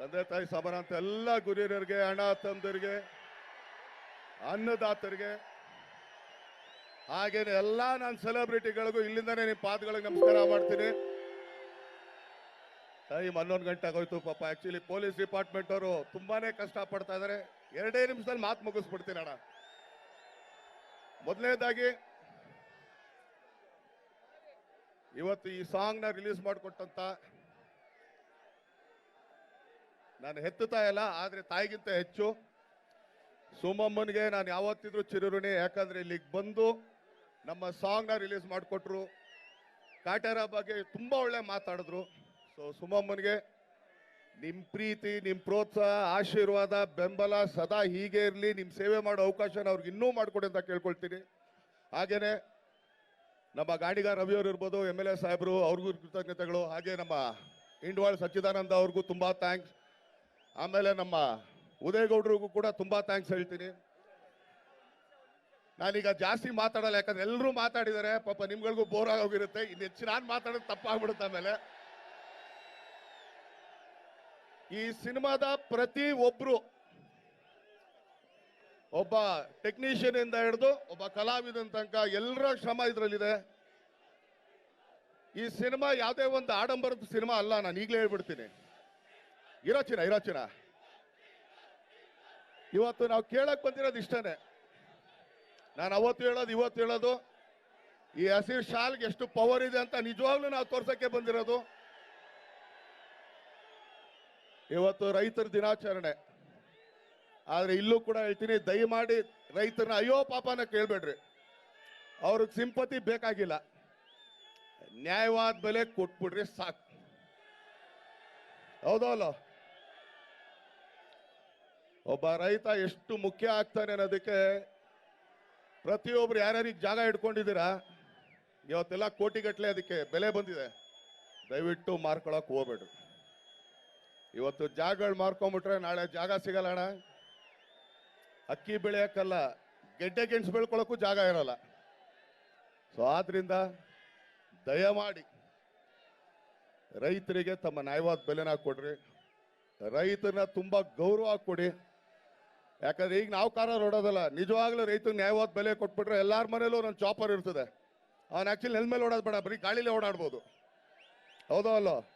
ತಂದೆ ತಾಯಿ ಸಮಾನ ಅಂತ ಎಲ್ಲ ಗುರಿಯರಿಗೆ, ಅಣ್ಣ ತಂದರಿಗೆ ಅನ್ನದಾತರಿಗೆ, ಹಾಗೇನೆ ಎಲ್ಲ ನನ್ನ ಸೆಲೆಬ್ರಿಟಿಗಳಿಗೂ ಇಲ್ಲಿಂದನೇ ನಿಮ್ಮ ಪಾದಗಳಿಗೆ ನಮಸ್ಕಾರ ಮಾಡ್ತೀನಿ. ಟೈಮ್ ಹನ್ನೊಂದು ಗಂಟೆ ಆಗೋಯ್ತು ಪಾಪ. ಆಕ್ಚುಲಿ ಪೊಲೀಸ್ ಡಿಪಾರ್ಟ್ಮೆಂಟ್ ಅವರು ತುಂಬಾನೇ ಕಷ್ಟ ಪಡ್ತಾ ಇದಾರೆ. ಎರಡೇ ನಿಮಿಷದಲ್ಲಿ ಮಾತು ಮುಗಿಸ್ಬಿಡ್ತೀನಿ ಅಣ್ಣ. ಮೊದಲನೇದಾಗಿ, ಇವತ್ತು ಈ ಸಾಂಗ್ನ ರಿಲೀಸ್ ಮಾಡಿಕೊಟ್ಟಂತ ನಾನು ಹೆತ್ತುತ್ತಾ ಇಲ್ಲ, ಆದರೆ ತಾಯಿಗಿಂತ ಹೆಚ್ಚು. ಸುಮಮ್ಮನಿಗೆ ನಾನು ಯಾವತ್ತಿದ್ರು ಚಿರುರುಣಿ ಯಾಕಂದ್ರೆ ಇಲ್ಲಿಗೆ ಬಂದು ನಮ್ಮ ಸಾಂಗ್ನ ರಿಲೀಸ್ ಮಾಡಿಕೊಟ್ರು. ಕಾಟೇರ ಬಗ್ಗೆ ತುಂಬಾ ಒಳ್ಳೆ ಮಾತಾಡಿದ್ರು. ಸೊ ಸುಮಮ್ಮನಿಗೆ ನಿಮ್ಮ ಪ್ರೀತಿ ನಿಮ್ಮ ಪ್ರೋತ್ಸಾಹ, ಆಶೀರ್ವಾದ, ಬೆಂಬಲ ಸದಾ ಹೀಗೆ ಇರಲಿ ನಿಮ್ಮ ಸೇವೆ ಮಾಡೋ ಅವಕಾಶನ ಅವ್ರಿಗೆ ಇನ್ನೂ ಮಾಡಿಕೊಡಿ ಅಂತ ಕೇಳ್ಕೊಳ್ತೀನಿ. ಹಾಗೆಯೇ ನಮ್ಮ ಗಾಣಿಗ ರವಿಯವರು ಇರ್ಬೋದು, ಎಂ ಎಲ್ ಎ ಸಾಹೇಬರು, ಅವ್ರಿಗೂ ಕೃತಜ್ಞತೆಗಳು. ಹಾಗೆ ನಮ್ಮ ಇಂಡ್ವಾಳ್ ಸಚ್ಚಿದಾನಂದ ಅವ್ರಿಗೂ ತುಂಬಾ ಥ್ಯಾಂಕ್ಸ್ ಆಮೇಲೆ ನಮ್ಮ ಉದಯಗೌಡ್ರಿಗೂ ಕೂಡ ತುಂಬಾ ಥ್ಯಾಂಕ್ಸ್ ಹೇಳ್ತೀನಿ. ನಾನೀಗ ಜಾಸ್ತಿ ಮಾತಾಡಲ್ಲ, ಯಾಕಂದ್ರೆ ಎಲ್ಲರೂ ಮಾತಾಡಿದ್ದಾರೆ ಪಾಪ ನಿಮ್ಗಳಿಗೂ ಬೋರ್ ಆಗೋಗಿರುತ್ತೆ. ಇನ್ನು ಹೆಚ್ಚು ನಾನು ಮಾತಾಡೋದು ತಪ್ಪಾಗ್ಬಿಡುತ್ತೆ ಆಮೇಲೆ. ಈ ಸಿನಿಮಾದ ಪ್ರತಿ ಒಬ್ರು, ಒಬ್ಬ ಟೆಕ್ನಿಷಿಯನ್ ಇಂದ ಹಿಡಿದು ಒಬ್ಬ ಕಲಾವಿದನ ತನಕ ಎಲ್ಲರ ಶ್ರಮ ಇದರಲ್ಲಿದೆ. ಈ ಸಿನಿಮಾ ಯಾವುದೇ ಒಂದು ಆಡಂಬರದ ಸಿನಿಮಾ ಅಲ್ಲ, ನಾನು ಈಗಲೇ ಹೇಳ್ಬಿಡ್ತೀನಿ. ಇರೋ ಇರೋಚಿನ. ಇರೋ ಚಿನ್ನ ಇವತ್ತು ನಾವು ಕೇಳಕ್ ಬಂದಿರೋದು ಇಷ್ಟನೇ. ನಾನು ಅವತ್ತು ಹೇಳೋದು, ಇವತ್ತು ಹೇಳೋದು, ಈ ಹಸಿರು ಶಾಲ್ಗೆ ಎಷ್ಟು ಪವರ್ ಇದೆ ಅಂತ ನಿಜವಾಗ್ಲೂ ನಾವು ತೋರ್ಸಕ್ಕೆ ಬಂದಿರೋದು. ಇವತ್ತು ರೈತರ ದಿನಾಚರಣೆ. ಆದ್ರೆ ಇಲ್ಲೂ ಕೂಡ ಹೇಳ್ತೀನಿ, ದಯಮಾಡಿ ರೈತರನ್ನ, ಅಯ್ಯೋ ಪಾಪನ ಕೇಳ್ಬೇಡ್ರಿ. ಅವ್ರಿಗೆ ಸಿಂಪತಿ ಬೇಕಾಗಿಲ್ಲ. ನ್ಯಾಯವಾದ ಬೆಲೆ ಕೊಟ್ಬಿಡ್ರಿ ಸಾಕು. ಹೌದಲ್ಲ ಒಬ್ಬ ರೈತ ಎಷ್ಟು ಮುಖ್ಯ ಆಗ್ತಾನೆ ಅನ್ನೋದಕ್ಕೆ ಪ್ರತಿಯೊಬ್ರು ಯಾರ್ಯಾರಿಗೆ ಜಾಗ ಇಟ್ಕೊಂಡಿದ್ದೀರಾ? ಇವತ್ತೆಲ್ಲ ಕೋಟಿಗಟ್ಟಲೆ ಅದಕ್ಕೆ ಬೆಲೆ ಬಂದಿದೆ. ದಯವಿಟ್ಟು ಮಾರ್ಕೊಳಕ್ ಹೋಗ್ಬೇಡ್ರಿ. ಇವತ್ತು ಜಾಗಗಳು ಮಾರ್ಕೊಂಬಿಟ್ರೆ ನಾಳೆ ಜಾಗ ಸಿಗಲ್ಲ ಅಣ್ಣ. ಅಕ್ಕಿ ಬೆಳೆಯಕ್ಕಲ್ಲ, ಗೆಡ್ಡೆ ಗೆಣಸು ಬೆಳ್ಕೊಳಕ್ಕೂ ಜಾಗ ಇರಲ್ಲ. ಸೊ ಆದ್ರಿಂದ ದಯಮಾಡಿ ರೈತರಿಗೆ ತಮ್ಮ ನ್ಯಾಯವಾದ ಬೆಲೆನ ಕೊಡ್ರಿ. ರೈತನ ತುಂಬಾ ಗೌರವ ಕೊಡಿ. ಯಾಕಂದ್ರೆ ಈಗ ನಾವು ಕಾರ ಓಡೋದಲ್ಲ ನಿಜವಾಗ್ಲೂ ರೈತರು ನ್ಯಾಯವಾದ ಬೆಲೆ ಕೊಟ್ಬಿಟ್ರೆ ಎಲ್ಲಾರ ಮನೇಲೂ ಒಂದು ಚಾಪರ್ ಇರ್ತದೆ. ಅವ್ನು ಆಕ್ಚುಲಿ ನೆಲ ಮೇಲೆ ಓಡೋದು ಬೇಡ, ಬರೀ ಗಾಳಿಲೇ ಓಡಾಡ್ಬೋದು. ಹೌದೋ ಅಲ್ಲೋ?